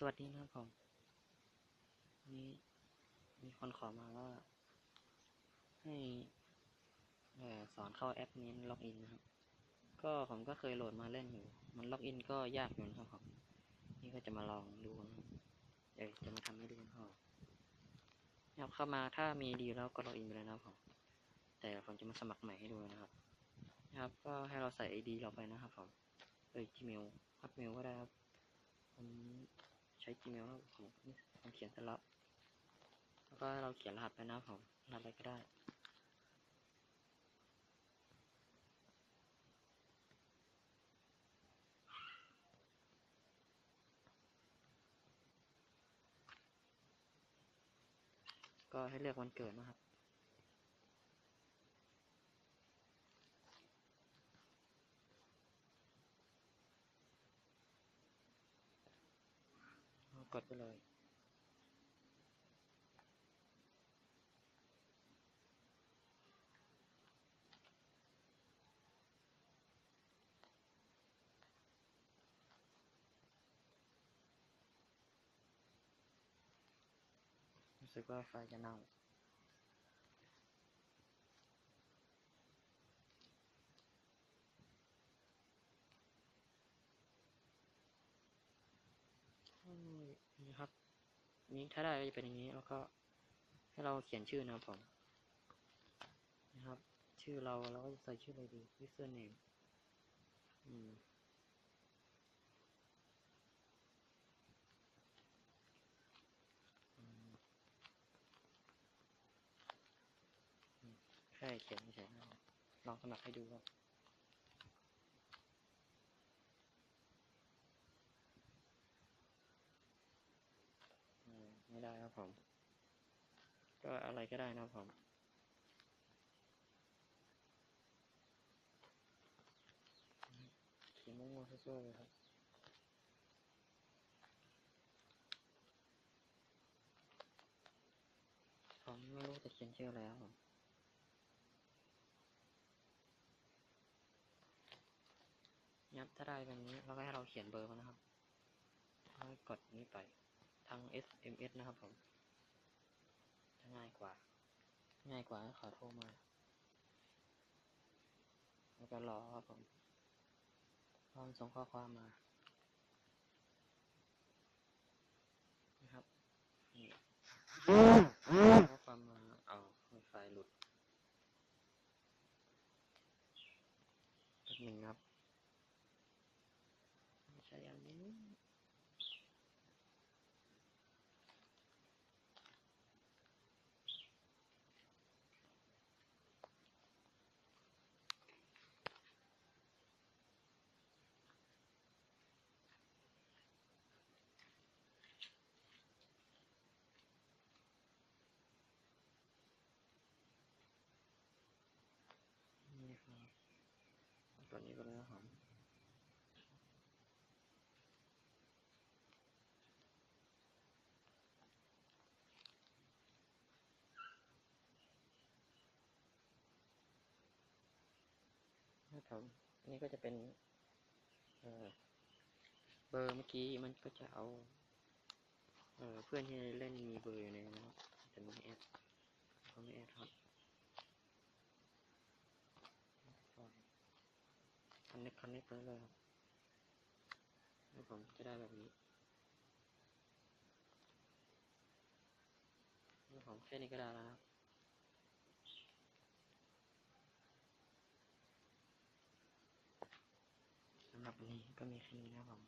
สวัสดีนะครับผมนี้มีคนขอมาว่า ให้สอนเข้าแอปนี้ล็อกอินนะครับ ก็ผมก็เคยโหลดมาเล่นอยู่ มันล็อกอินก็ยากอยู่นะครับผมนี่ก็จะมาลองดูนะครับเดี๋ยวจะมาทำให้ดูนะครับครับเข้ามาถ้ามีดีแล้วก็ล็อกอินไปเลยนะครับผมแต่ผมจะมาสมัครใหม่ให้ดูนะครับ นะครับ ก็ให้เราใส่ ID เราไปนะครับผมเอ้ย Gmail พักเมลก็ได้ครับผม ใช้ Gmail แล้วผมผมเขียนเสร็จแล้วแล้วก็เราเขียนรหัสไปนะผมรหัสอะไรก็ได้ก็ให้เลือกวันเกิดนะครับ กดไปเลย รู้สึกว่าไฟจะเน่า นี่ครับ นี้ถ้าได้ก็จะเป็นอย่างนี้แล้วก็ ให้เราเขียนชื่อนะครับผมนะครับ ชื่อเราเราก็จะใส่ชื่ออะไรดี username อืมอืมอืมแค่เขียนเฉยๆนะครับลองสมัครให้ดูครับ อื มไม่ได้ครับผม ก็อะไรก็ได้นะครับผมเขียนมั่วๆซั่วๆเลยครับผมไม่รู้จะเขียนชื่ออะไรครับผมยับถ้าได้แบบนี้เราก็ให้เราเขียนเบอร์มานะครับแล้วก็กดนี้ไป ทาง SMS นะครับผมจะง่ายกว่า ง่ายกว่าขอโทรมา แล้วก็รอครับผมรอมส่งข้อความมา นะครับนี่ข้อความมาเอาไฟล์หลุดแป๊บหนึ่งครับไม่ใช่อันนี้ นี่ครับ ตอนนี้ก็แล้วครับนะครับอันนี้ก็จะเป็นเเบอร์เมื่อกี้มันก็จะเอาเอเพื่อนที่เล่นมีเบอร์อยู่ในนะครับแต่ไม่แอดเขาไม่แอดครับค อนเน็กคอนเน็กไปเลยครับแล้วผมจะได้แบบนี้แล้วผมแค่นี้ก็ได้แล้วครับสำหรับวันนี้ก็มีแค่นี้นะครับผม